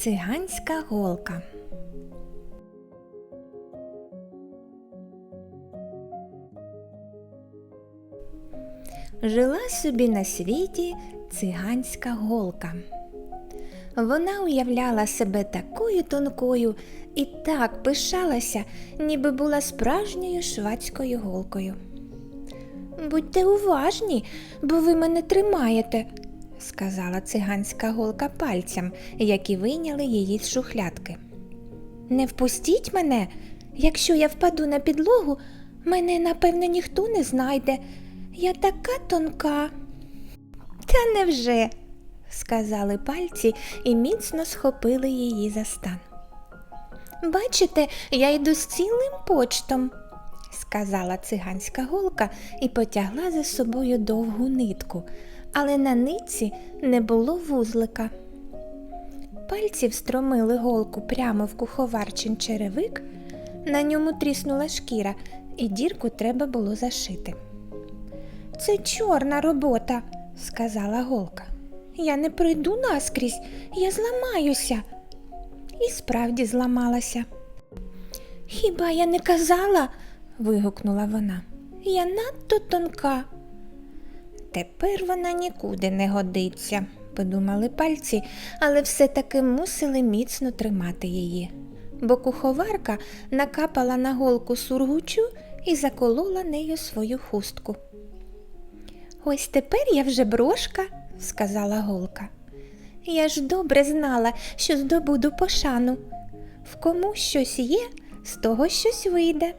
Циганська голка. Жила собі на світі циганська голка. Вона уявляла себе такою тонкою і так пишалася, ніби була справжньою швадською голкою. Будьте уважні, бо ви мене тримаєте, сказала циганська голка пальцям, які вийняли її з шухлядки. Не впустіть мене, якщо я впаду на підлогу, мене напевно ніхто не знайде. Я така тонка. Та невже? сказали пальці і міцно схопили її за стан. Бачите, я йду з цілим почтом, сказала циганська голка і потягла за собою довгу нитку, але на нитці не було вузлика. Пальці встромили голку прямо в куховарчин черевик, на ньому тріснула шкіра, і дірку треба було зашити. Це чорна робота, сказала голка. Я не пройду наскрізь, я зламаюся. І справді зламалася. Хіба я не казала? вигукнула вона. Я надто тонка. Тепер вона нікуди не годиться, подумали пальці, але все-таки мусили міцно тримати її. Бо куховарка накапала на голку сургучу і заколола нею свою хустку. Ось тепер я вже брошка, сказала голка. Я ж добре знала, що здобуду пошану. В кому щось є, з того щось вийде.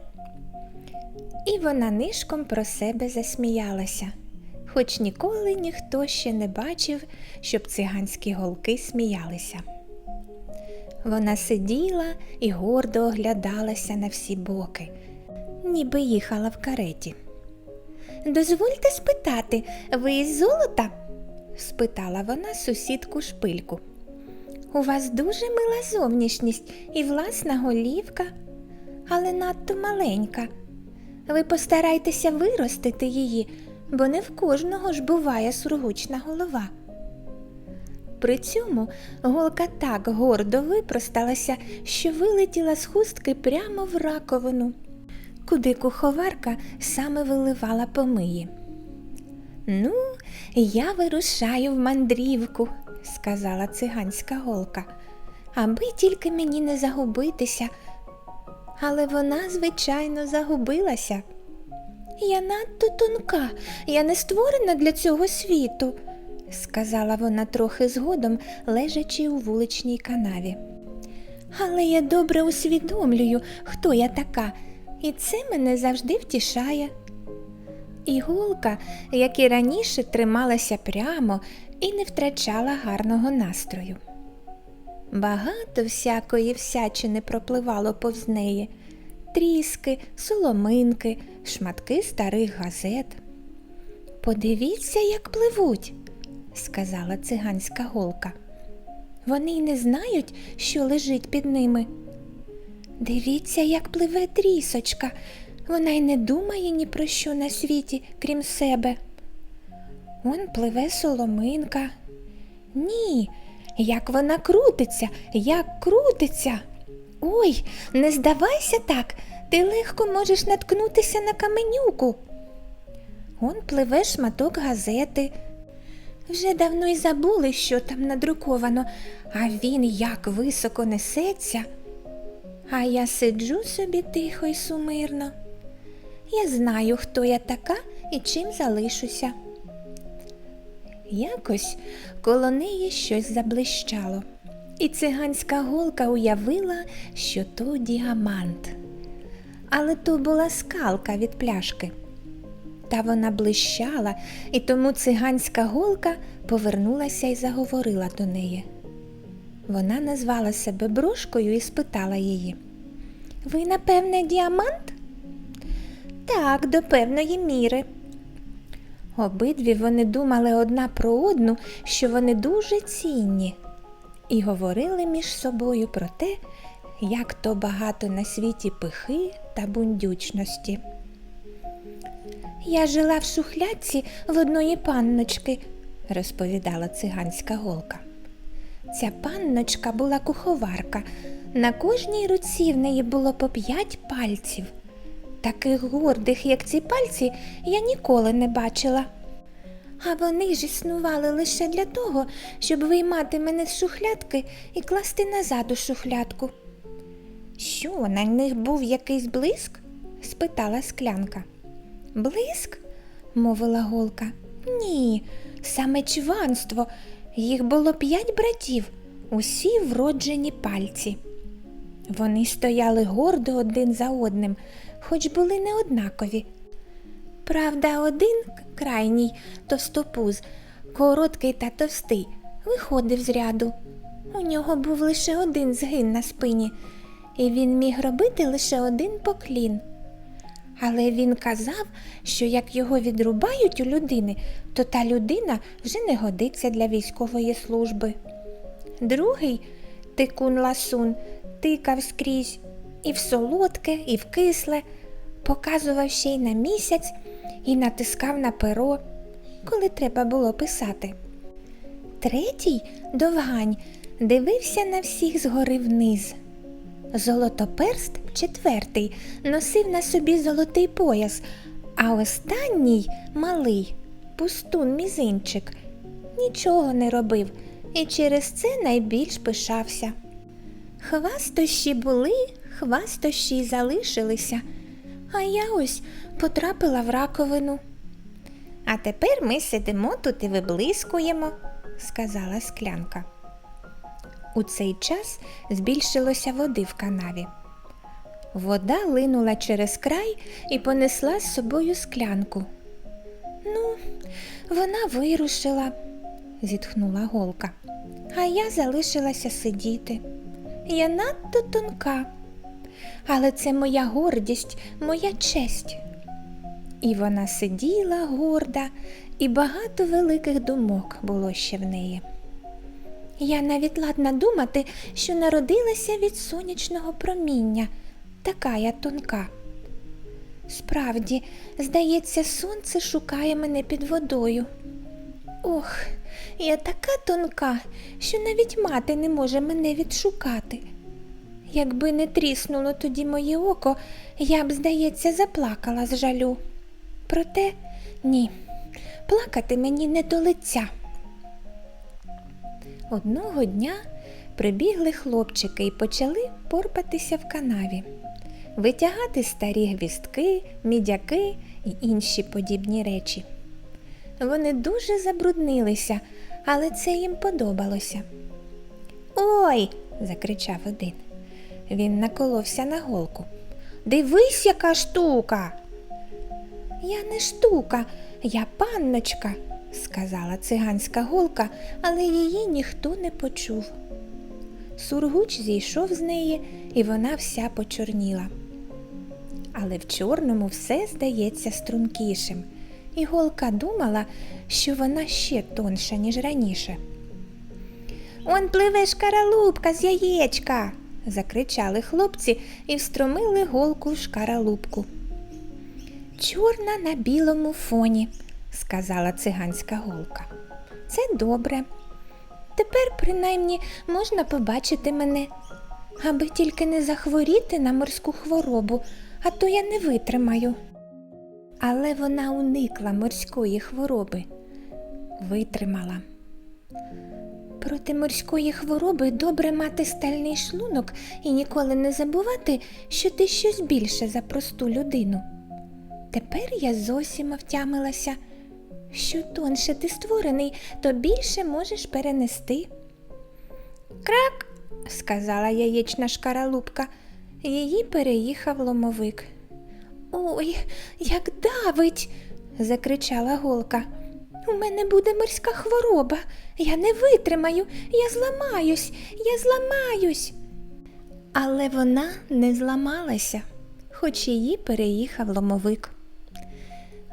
І вона нишком про себе засміялася, хоч ніколи ніхто ще не бачив, щоб циганські голки сміялися. Вона сиділа і гордо оглядалася на всі боки, ніби їхала в кареті. Дозвольте спитати, ви із золота? спитала вона сусідку шпильку. У вас дуже мила зовнішність і власна голівка, але надто маленька. Ви постарайтеся виростити її, бо не в кожного ж буває сургучна голова. При цьому голка так гордо випросталася, що вилетіла з хустки прямо в раковину, куди куховарка саме виливала помиї. Ну, я вирушаю в мандрівку, сказала циганська голка, аби тільки мені не загубитися. Але вона, звичайно, загубилася. Я надто тонка, я не створена для цього світу, сказала вона трохи згодом, лежачи у вуличній канаві. Але я добре усвідомлюю, хто я така, і це мене завжди втішає. Іголка, як і раніше, трималася прямо і не втрачала гарного настрою. Багато всякої всячини пропливало повз неї тріски, соломинки, шматки старих газет. Подивіться, як пливуть, сказала циганська голка. Вони й не знають, що лежить під ними. Дивіться, як пливе трісочка. Вона й не думає ні про що на світі, крім себе. Он пливе соломинка. Ні, як вона крутиться, як крутиться. Ой, не здавайся так, ти легко можеш наткнутися на каменюку. Он пливе шматок газети. Вже давно й забули, що там надруковано, а він як високо несеться. А я сиджу собі тихо й сумирно. Я знаю, хто я така і чим залишуся. Якось коло неї щось заблищало, і циганська голка уявила, що то діамант. Але то була скалка від пляшки. Та вона блищала, і тому циганська голка повернулася і заговорила до неї. Вона назвала себе брошкою і спитала її Ви, напевне, діамант? Так, до певної міри. Обидві вони думали одна про одну, що вони дуже цінні, і говорили між собою про те, як то багато на світі пихи та бундючності. Я жила в шухлядці в одної панночки, розповідала циганська голка. Ця панночка була куховарка. На кожній руці в неї було по п'ять пальців. Таких гордих, як ці пальці, я ніколи не бачила. А вони ж існували лише для того, щоб виймати мене з шухлядки і класти назад у шухлядку. Що, на них був якийсь блиск? спитала склянка. Блиск? мовила голка. Ні, саме чванство. Їх було п'ять братів, усі вроджені пальці. Вони стояли гордо один за одним, хоч були не однакові. Правда, один крайній товстопуз, короткий та товстий, виходив з ряду. У нього був лише один згин на спині, і він міг робити лише один поклін. Але він казав, що як його відрубають у людини, то та людина вже не годиться для військової служби. Другий тикун ласун тикав скрізь і в солодке, і в кисле, показував ще й на місяць і натискав на перо, коли треба було писати. Третій довгань дивився на всіх згори вниз. Золотоперст четвертий носив на собі золотий пояс, а останній малий пустун мізинчик нічого не робив і через це найбільш пишався. Хвастощі були, хвастощі й залишилися, а я ось потрапила в раковину. А тепер ми сидимо тут і виблискуємо, сказала склянка. У цей час збільшилося води в канаві. Вода линула через край і понесла з собою склянку. Ну, вона вирушила, зітхнула голка, а я залишилася сидіти. Я надто тонка, але це моя гордість, моя честь. І вона сиділа горда, і багато великих думок було ще в неї. Я навіть ладна думати, що народилася від сонячного проміння, така я тонка. Справді, здається, сонце шукає мене під водою. Ох, я така тонка, що навіть мати не може мене відшукати. Якби не тріснуло тоді моє око, я б, здається, заплакала з жалю. Проте ні, плакати мені не до лиця. Одного дня прибігли хлопчики і почали порпатися в канаві, витягати старі гвістки, мідяки і інші подібні речі. Вони дуже забруднилися, але це їм подобалося. Ой, закричав один. Він наколовся на голку. Дивись, яка штука. Я не штука, я панночка, сказала циганська голка, але її ніхто не почув. Сургуч зійшов з неї, і вона вся почорніла. Але в чорному все здається стрункішим, і голка думала, що вона ще тонша, ніж раніше. Он пливе шкаралупка з яєчка. закричали хлопці і встромили голку в шкаралупку. Чорна на білому фоні, сказала циганська голка. Це добре. Тепер, принаймні, можна побачити мене, аби тільки не захворіти на морську хворобу, а то я не витримаю. Але вона уникла морської хвороби, витримала. Проти морської хвороби добре мати стальний шлунок і ніколи не забувати, що ти щось більше за просту людину. Тепер я зовсім втямилася, що тонше ти створений, то більше можеш перенести. Крак, сказала яєчна шкаралупка, її переїхав ломовик. Ой, як давить, закричала голка. У мене буде морська хвороба. Я не витримаю, я зламаюсь, я зламаюсь. Але вона не зламалася, хоч її переїхав ломовик.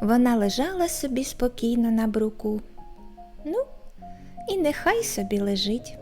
Вона лежала собі спокійно на бруку. Ну, і нехай собі лежить.